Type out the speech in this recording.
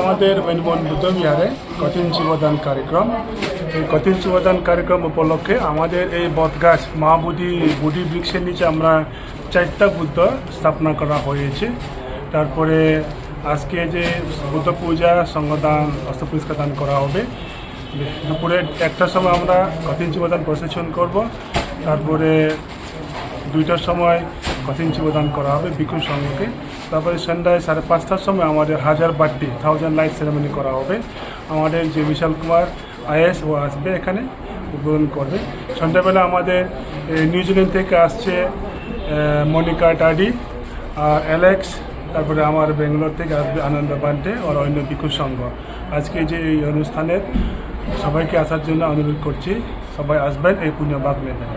আমাদের মেনবন বুদ্ধবিহারে কঠিন জীবদান কার্যক্রম। এই কঠিন জীবদান কার্যক্রম উপলক্ষে আমাদের এই বটগাছ, মা বুধি বৃক্ষের নিচে আমরা চারটা বুদ্ধ স্থাপনা করা হয়েছে। তারপরে আজকে যে বুদ্ধ পূজা, সঙ্গদান, অস্ত্র পুরস্কার দান করা হবে। দুপুরে একটার সময় আমরা কঠিন জীবদান প্রসেশন করব। তারপরে দুইটার সময় কঠিন জীবদান করা হবে বিক্ষু সঙ্গকে তারপরে সন্ধ্যায় সাড়ে পাঁচটার সময় আমাদের হাজার বার্থডে থাউজেন্ড লাইট সেরেমনি করা হবে। আমাদের যে বিশাল কুমার আইএস ও আসবে এখানে, উদ্বোধন করবে। সন্ধ্যাবেলা আমাদের নিউজিল্যান্ড থেকে আসছে মনিকা টাডি, আর অ্যালেক্স, তারপরে আমার বেঙ্গালোর থেকে আসবে আনন্দ বান্ডে আর অন্য বিক্ষু সংঘ। আজকে যে এই অনুষ্ঠানের সবাইকে আসার জন্য অনুরোধ করছি, সবাই আসবেন এই পুণ্যবাগ নেবেন